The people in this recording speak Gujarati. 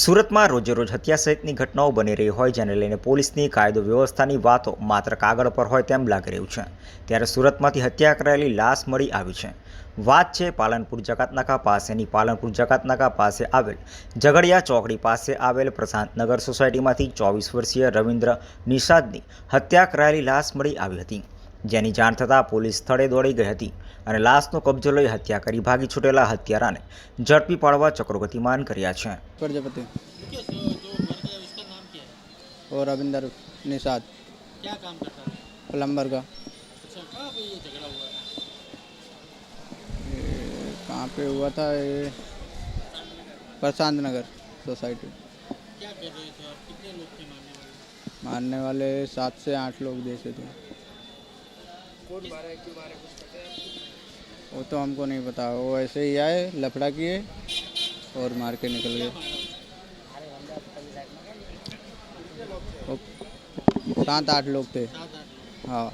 સુરતમાં રોજેરોજ હત્યા સહિતની ઘટનાઓ બની રહી હોય જેને લઈને પોલીસની કાયદો વ્યવસ્થાની વાતો માત્ર કાગળ પર હોય તેમ લાગી રહ્યું છે. ત્યારે સુરતમાંથી હત્યા કરાયેલી લાશ મળી આવી છે. વાત છે પાલનપુર જકાતનાકા પાસેની. પાલનપુર જકાતનાકા પાસે આવેલ ઝઘડિયા ચોકડી પાસે આવેલ પ્રશાંતનગર સોસાયટીમાંથી ચોવીસ વર્ષીય રવિન્દ્ર નિષાદની હત્યા કરાયેલી લાશ મળી આવી હતી. જેની જાણ થતાં પોલીસ સ્થળે દોડી ગઈ હતી અને લાશનો કબજો લઈ હત્યા કરી ભાગી છૂટેલા હત્યારાને ઝડપી પાડવા ચક્રો ગતિમાન કર્યા છે प्रजापति जो जो मर गया उसका नाम क्या है और रविंदर निषाद क्या काम करता था प्लम्बर का अच्छा कहाँ पे ये झगड़ा हुआ है ये कहाँ पे हुआ था ये प्रशांत नगर सोसाइटी क्या कर रहे थे और कितने लोग थे मारने वाले मारने वाले सात से आठ लोग जैसे थे वो तो हमको नहीं पता वो ऐसे ही आए लफड़ा किए और मार के निकल गए। सात आठ लोग थे। हाँ।